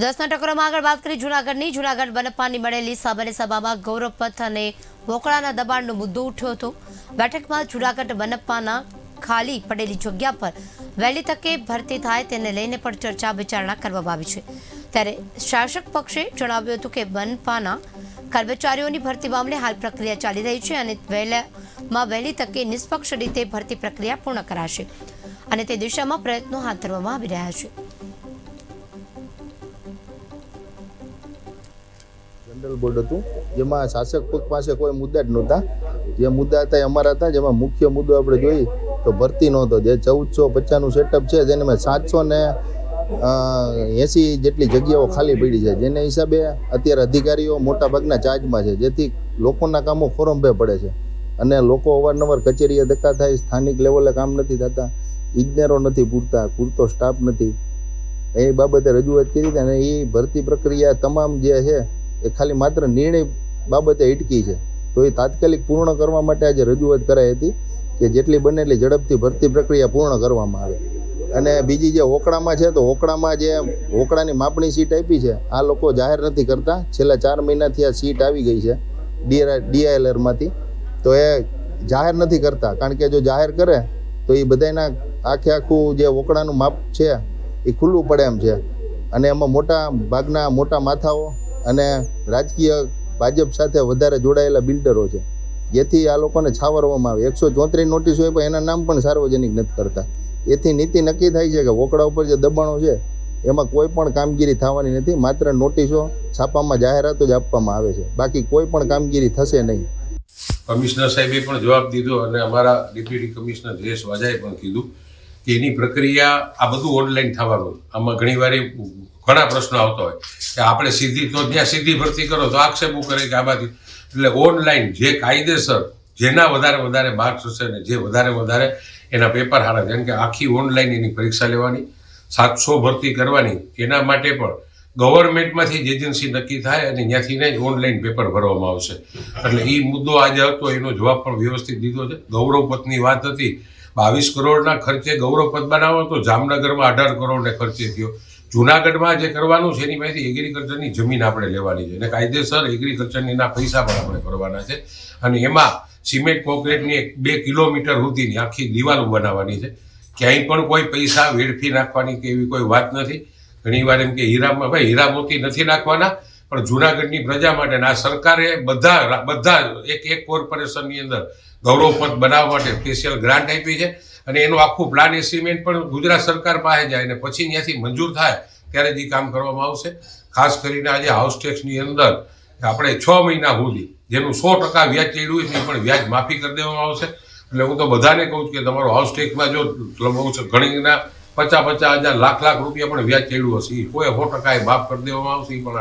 દસના ટકરોમાં આગળ વાત કરી જૂનાગઢની. જૂનાગઢ બનપ્પાની મળેલી સામાન્ય સભામાં ગૌરવ પથ અને વોકળાના દબાણનો મુદ્દો ઉઠ્યો હતો. બેઠકમાં જૂનાગઢ બનપ્પાના ખાલી પડેલી જગ્યા પર વહેલી તકે ભરતી થાય તેને લઈને પણ ચર્ચા વિચારણા કરવામાં આવી છે. ત્યારે શાસક પક્ષે જણાવ્યું હતું કે બનપાના કર્મચારીઓની ભરતી મામલે હાલ પ્રક્રિયા ચાલી રહી છે અને વહેલામાં વહેલી તકે નિષ્પક્ષ રીતે ભરતી પ્રક્રિયા પૂર્ણ કરાશે અને તે દિશામાં પ્રયત્નો હાથ ધરવામાં આવી રહ્યા છે. જનરલ બોર્ડ હતું, જેમાં શાસક પક્ષ પાસે કોઈ મુદ્દા જ નહોતા. જે મુદ્દા હતા એ અમારા હતા, જેમાં મુખ્ય મુદ્દો આપણે જોઈએ તો ભરતી નહોતો. જે ચૌદસો પચાસનું સેટઅપ છે, જેને મેં સાતસો ને એંસી જેટલી જગ્યાઓ ખાલી પડી છે. જેને હિસાબે અત્યારે અધિકારીઓ મોટાભાગના ચાર્જમાં છે, જેથી લોકોના કામો ખોરંભે પડે છે. અને લોકો અવારનવાર કચેરીએ ધક્કા થાય, સ્થાનિક લેવલે કામ નથી થતા, ઇજનેરો નથી પૂરતા, પૂરતો સ્ટાફ નથી. એ બાબતે રજૂઆત કરી અને એ ભરતી પ્રક્રિયા તમામ જે છે એ ખાલી માત્ર નિર્ણય બાબતે અટકી છે. તો એ તાત્કાલિક પૂર્ણ કરવા માટે આજે રજૂઆત કરાઈ હતી કે જેટલી બને એટલી ઝડપથી ભરતી પ્રક્રિયા પૂર્ણ કરવામાં આવે. અને બીજી જે હોકડામાં છે, તો હોકડામાં જે હોકડાની માપણી સીટ આપી છે, આ લોકો જાહેર નથી કરતા. છેલ્લા ચાર મહિનાથી આ સીટ આવી ગઈ છે ડીઆઈએલઆરમાંથી તો એ જાહેર નથી કરતા. કારણ કે જો જાહેર કરે, તો એ બધાના આખે આખું જે ઓકળાનું માપ છે, એ ખુલ્લું પડે એમ છે. અને એમાં મોટા ભાગના મોટા માથાઓ અને રાજકીય ભાજપ સાથે વધારે જોડાયેલા બિલ્ડરો છે. જેથી આ લોકોને છાવરવામાં આવે. એકસો ચોત્રીસ નોટિસ હોય પણ એના નામ પણ સાર્વજનિક નથી કરતા. એથી નીતિ નક્કી થાય છે કે વોકડા ઉપર જે દબાણો છે, એમાં કોઈ પણ કામગીરી થવાની નથી. માત્ર નોટિસો છાપામાં જાહેરાતો જ આપવામાં આવે છે. બાકી કોઈ પણ કામગીરી થશે નહીં. કમિશનર સાહેબે પણ જવાબ દીધો અને અમારા ડેપ્યુટી કમિશનર જયેશ વાજાએ પણ કીધું કે એની પ્રક્રિયા આ બધું ઓનલાઈન થવાનું આમાં ઘણીવાર ઘણા પ્રશ્નો આવતા હોય કે આપણે સીધી તો ત્યાં સીધી ભરતી કરો તો આક્ષેપો કરે કે આમાંથી એટલે ઓનલાઈન જે કાયદેસર જેના વધારે વધારે માર્ક્સ હશે ને જે વધારે વધારે એના પેપર હારા જેમ કે આખી ઓનલાઈન એની પરીક્ષા લેવાની, સાતસો ભરતી કરવાની, એના માટે પણ ગવર્મેન્ટમાંથી જ એજન્સી નક્કી થાય અને ત્યાંથી ને ઓનલાઈન પેપર ભરવામાં આવશે. એટલે એ મુદ્દો આજે હતો, એનો જવાબ પણ વ્યવસ્થિત દીધો છે. ગૌરવપથની વાત હતી બાવીસ કરોડના ખર્ચે ગૌરવપદ બનાવો તો જામનગરમાં અઢાર કરોડને ખર્ચે થયો. જુનાગઢમાં જે કરવાનું છે એની માહિતી એગ્રીકલ્ચરની જમીન આપણે લેવાની છે. અને કાયદેસર એગ્રીકલ્ચરના પૈસા પણ આપણે કરવાના છે. અને એમાં સિમેન્ટ કોન્ક્રીટની એક બે કિલોમીટર સુધીની આખી દિવાલ બનાવવાની છે. ક્યાંય પણ કોઈ પૈસા વેડફી નાખવાની કે એવી કોઈ વાત નથી. ઘણીવાર એમ કે હીરામાં, ભાઈ હીરા મોતી નથી નાખવાના. પણ જુનાગઢની પ્રજા માટે આ સરકારે બધા બધા એક એક કોર્પોરેશનની અંદર ગૌરવપથ બનાવવા માટે સ્પેશિયલ ગ્રાન્ટ આપી છે. અને એનું આખું પ્લાન એસ્ટિમેટ પણ ગુજરાત સરકાર પાસે જાય અને પછી ત્યાંથી મંજૂર થાય ત્યારે જ એ કામ કરવામાં આવશે. ખાસ કરીને આજે હાઉસ ટેક્સની અંદર આપણે છ મહિના સુધી જેનું સો ટકા વ્યાજ ચડ્યું એની પણ વ્યાજ માફી કરી દેવામાં આવશે. એટલે હું તો બધાને કહું છું કે તમારો હાઉસ ટેક્સમાં જો ઘણીના પચાસ પચાસ હજાર લાખ લાખ રૂપિયા પણ વ્યાજ ચડ્યું હશે એ કોઈ સો ટકા એ માફ કરી દેવામાં આવશે એ પણ